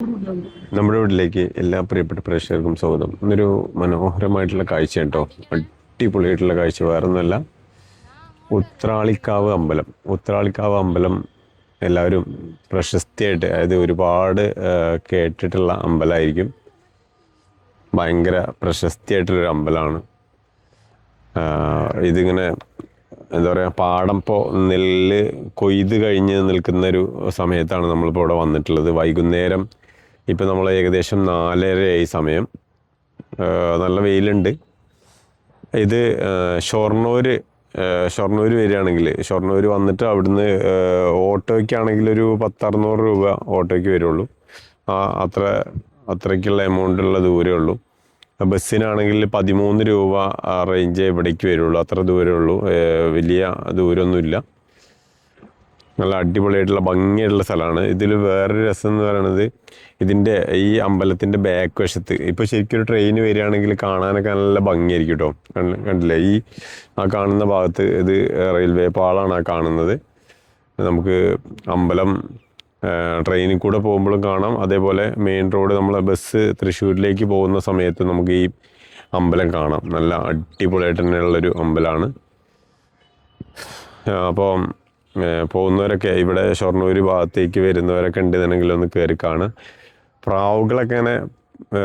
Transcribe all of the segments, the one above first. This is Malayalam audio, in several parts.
നമ്മുടെ വീട്ടിലേക്ക് എല്ലാ പ്രിയപ്പെട്ട പ്രേക്ഷകർക്കും സ്വാഗതം. ഇന്നൊരു മനോഹരമായിട്ടുള്ള കാഴ്ച കേട്ടോ. അടിപൊളിയായിട്ടുള്ള കാഴ്ച. വേറൊന്നുമല്ല ഉത്രാളിക്കാവ് അമ്പലം. ഉത്രാളിക്കാവ് അമ്പലം എല്ലാവരും പ്രശസ്തിയായിട്ട് അതായത് ഒരുപാട് കേട്ടിട്ടുള്ള അമ്പലമായിരിക്കും. ഭയങ്കര പ്രശസ്തിയായിട്ടുള്ളൊരു അമ്പലമാണ്. ഇതിങ്ങനെ എന്താ പറയുക പാടം നെല്ല് കൊയ്ത് കഴിഞ്ഞ് നിൽക്കുന്ന ഒരു സമയത്താണ് നമ്മളിപ്പോൾ ഇവിടെ വന്നിട്ടുള്ളത്. വൈകുന്നേരം ഇപ്പം നമ്മൾ ഏകദേശം നാലരയായി സമയം. നല്ല വെയിലുണ്ട്. ഇത് ഷൊർണൂർ ഷൊർണൂർ വരികയാണെങ്കിൽ ഷൊർണൂർ വന്നിട്ട് അവിടുന്ന് ഓട്ടോയ്ക്കാണെങ്കിൽ ഒരു പത്തറുന്നൂറ് രൂപ ഓട്ടോയ്ക്ക് വരുള്ളൂ. ആ അത്ര അത്രയ്ക്കുള്ള എമൗണ്ട് ഉള്ള ദൂരമേ ഉള്ളൂ. ബസ്സിനാണെങ്കിൽ പതിമൂന്ന് രൂപ റേഞ്ച് ഇവിടേക്ക് വരുള്ളൂ? അത്ര ദൂരമേ ഉള്ളൂ. വലിയ ദൂരമൊന്നുമില്ല നല്ല അടിപൊളിയായിട്ടുള്ള ഭംഗിയായിട്ടുള്ള സ്ഥലമാണ്. ഇതിൽ വേറൊരു രസം എന്ന് പറയുന്നത് ഇതിന്റെ ഈ അമ്പലത്തിന്റെ ബാക്ക് വശത്ത്. ഇപ്പോൾ ശരിക്കും ഒരു ട്രെയിൻ വരികയാണെങ്കിൽ കാണാനൊക്കെ നല്ല ഭംഗിയായിരിക്കും കേട്ടോ കണ്ട- കണ്ടില്ലേ? ഈ ആ കാണുന്ന ഭാഗത്ത് ഇത് റെയിൽവേ പാളാണ് ആ കാണുന്നത്. നമുക്ക് അമ്പലം ട്രെയിനിൽ കൂടെ പോകുമ്പോഴും കാണാം. അതേപോലെ മെയിൻ റോഡ് നമ്മൾ ബസ് തൃശ്ശൂരിലേക്ക് പോകുന്ന സമയത്ത് നമുക്ക് ഈ അമ്പലം കാണാം. നല്ല അടിപൊളിയായിട്ട് തന്നെയുള്ളൊരു അമ്പലമാണ്. അപ്പോൾ പോകുന്നവരൊക്കെ ഇവിടെ ഷൊർണൂർ ഭാഗത്തേക്ക് വരുന്നവരൊക്കെ ഉണ്ടെന്നുണ്ടെങ്കിൽ ഒന്ന് കയറി കാണുക. പ്രാവുകളൊക്കെ ഇങ്ങനെ ആ,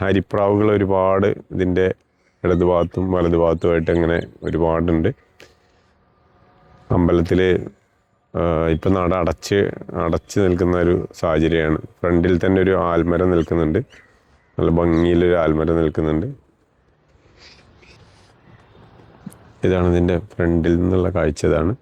അരിപ്രാവുകൾ ഒരുപാട് ഇതിന്റെ ഇടത് ഭാഗത്തും വലത് ഭാഗത്തുമായിട്ട് ഇങ്ങനെ ഒരുപാടുണ്ട്. അമ്പലത്തിൽ ഇപ്പം നട അടച്ച് അടച്ച് നിൽക്കുന്ന ഒരു സാഹചര്യമാണ്. ഫ്രണ്ടിൽ തന്നെ ഒരു ആൽമരം നിൽക്കുന്നുണ്ട്. നല്ല ഭംഗിയിലൊരു ആൽമരം നിൽക്കുന്നുണ്ട്. ഇതാണ് ഇതിന്റെ ഫ്രണ്ടിൽ നിന്നുള്ള കാഴ്ച ഇതാണ്.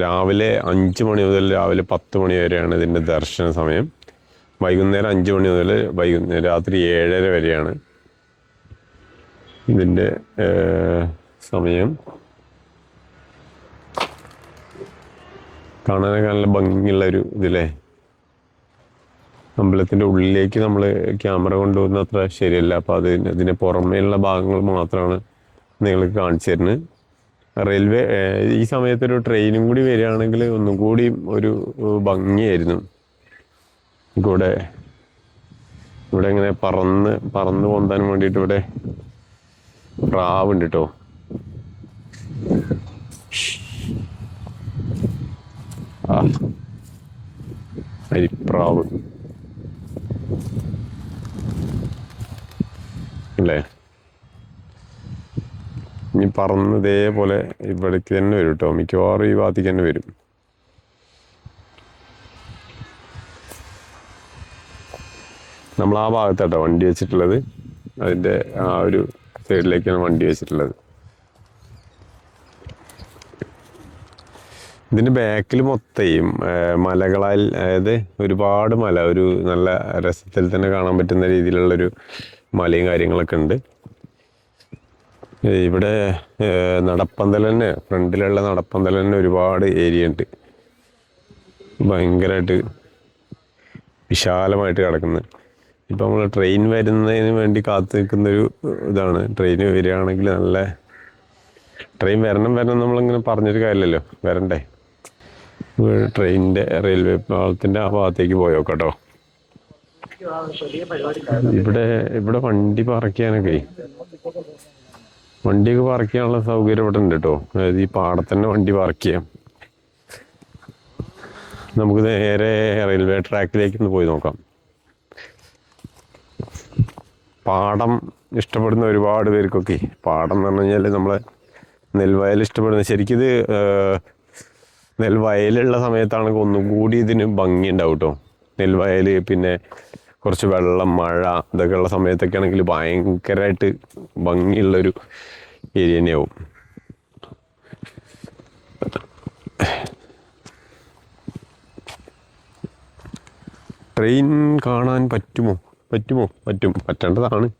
രാവിലെ അഞ്ച് മണി മുതൽ രാവിലെ പത്ത് മണി വരെയാണ് ഇതിന്റെ ദർശന സമയം. വൈകുന്നേരം അഞ്ച് മണി മുതൽ വൈകുന്നേരം രാത്രി ഏഴര വരെയാണ് ഇതിന്റെ സമയം. കാണാനൊക്കെ നല്ല ഭംഗിയുള്ള ഒരു ഇതില്ലേ അമ്പലത്തിന്റെ ഉള്ളിലേക്ക് നമ്മൾ ക്യാമറ കൊണ്ടുപോകുന്ന അത്ര ശരിയല്ല. അപ്പോൾ അത് അതിന്റെ പുറമേയുള്ള ഭാഗങ്ങൾ മാത്രമാണ് നിങ്ങൾക്ക് കാണിച്ചു തരുന്നത്. റെയിൽവേ ഈ സമയത്തൊരു ട്രെയിനും കൂടി വരികയാണെങ്കിൽ ഒന്നും കൂടി ഒരു ഭംഗിയായിരുന്നു. ഇവിടെ ഇവിടെ ഇങ്ങനെ പറന്ന് പറന്ന് പൊന്താൻ വേണ്ടിയിട്ട് ഇവിടെ പ്രാവുണ്ട് കേട്ടോ അരിപ്രാവ്. അല്ലേ? ഇനി പറന്ന് ഇതേപോലെ ഇവിടേക്ക് തന്നെ വരും കേട്ടോ മിക്കവാറും ഈ ഭാഗത്തേക്ക് തന്നെ വരും. നമ്മൾ ആ ഭാഗത്താട്ടോ വണ്ടി വെച്ചിട്ടുള്ളത്. അതിന്റെ ആ ഒരു സൈഡിലേക്കാണ് വണ്ടി വെച്ചിട്ടുള്ളത്. ഇതിന്റെ ബാക്കിൽ മൊത്തയും മലകളാൽ അതായത് ഒരുപാട് മല ഒരു നല്ല രസത്തിൽ തന്നെ കാണാൻ പറ്റുന്ന രീതിയിലുള്ളൊരു മലയും കാര്യങ്ങളൊക്കെ ഉണ്ട്. ഇവിടെ തന്നെ ഫ്രണ്ടിലുള്ള നടപ്പന്തൽ തന്നെ ഒരുപാട് ഏരിയ ഉണ്ട്. ഭയങ്കരമായിട്ട് വിശാലമായിട്ട് കിടക്കുന്നത് ഇപ്പം നമ്മൾ ട്രെയിൻ വരുന്നതിന് വേണ്ടി കാത്തു നിൽക്കുന്നൊരു ഇതാണ്. ട്രെയിൻ വരികയാണെങ്കിൽ നല്ല ട്രെയിൻ വരണം വരണം നമ്മളിങ്ങനെ പറഞ്ഞൊരു കാര്യമില്ലല്ലോ. വരണ്ടേ? ട്രെയിനിന്റെ റെയിൽവേ പാളത്തിന്റെ ആ ഭാഗത്തേക്ക് പോയോക്കട്ടോ. ഇവിടെ ഇവിടെ വണ്ടി പാർക്ക് ചെയ്യാനൊക്കെ വണ്ടിയൊക്കെ പാർക്ക് ചെയ്യാനുള്ള സൗകര്യം ഇവിടെ ഉണ്ട് കേട്ടോ അതായത് ഈ പാടത്തന്നെ വണ്ടി പാർക്ക് ചെയ്യാം. നമുക്ക് നേരെ റെയിൽവേ ട്രാക്കിലേക്ക് ഒന്ന് പോയി നോക്കാം. പാടം ഇഷ്ടപ്പെടുന്ന ഒരുപാട് പേർക്കൊക്കെ പാടം എന്ന് പറഞ്ഞു കഴിഞ്ഞാൽ നമ്മളെ നെൽവയൽ ഇഷ്ടപ്പെടുന്ന ശരിക്കും ഇത് നെൽവയലുള്ള സമയത്താണെങ്കിൽ ഒന്നും കൂടി ഇതിന് ഭംഗി ഉണ്ടാവും കേട്ടോ നെൽവയൽ പിന്നെ കുറച്ച് വെള്ളം മഴ ഇതൊക്കെ ഉള്ള സമയത്തൊക്കെ ആണെങ്കിൽ ഭയങ്കരമായിട്ട് ഭംഗിയുള്ളൊരു ഏരിയ തന്നെയാവും. ട്രെയിൻ കാണാൻ പറ്റുമോ? പറ്റുമോ? പറ്റും. പറ്റേണ്ടതാണ്.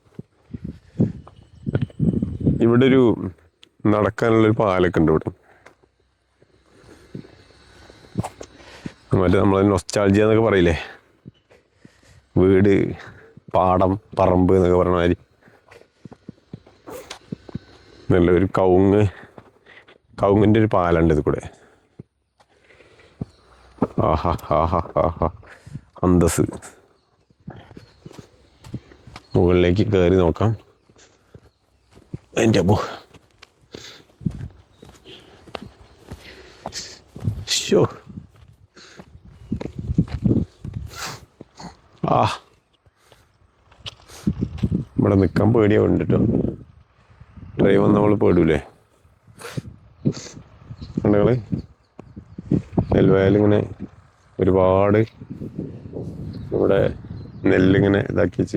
ഇവിടെ ഒരു നടക്കാനുള്ളൊരു പാലൊക്കെ ഉണ്ട് ഇവിടെ. മറ്റേ നമ്മളതിന് നൊസ്റ്റാൾജിയ എന്നൊക്കെ പറയില്ലേ? വീട് പാടം പറമ്പ് എന്നൊക്കെ പറഞ്ഞ മാതിരി. നല്ല ഒരു കവുങ്ങ് കവുങ്ങിന്റെ ഒരു പാലുണ്ട് ഇത് കൂടെ ആഹാ ആഹാ അന്തസ് മുകളിലേക്ക് കയറി നോക്കാം. എന്റെ അപ്പോ ആ. ഇവിടെ നിൽക്കാൻ പേടിയാ കണ്ടിട്ടോ. ഡ്രൈവ് നമ്മൾ പേടൂലേ? കണ്ടുകളെ നെൽവയലിങ്ങനെ ഒരുപാട് ഇവിടെ നെല്ലിങ്ങനെ ഇതാക്കി വെച്ച്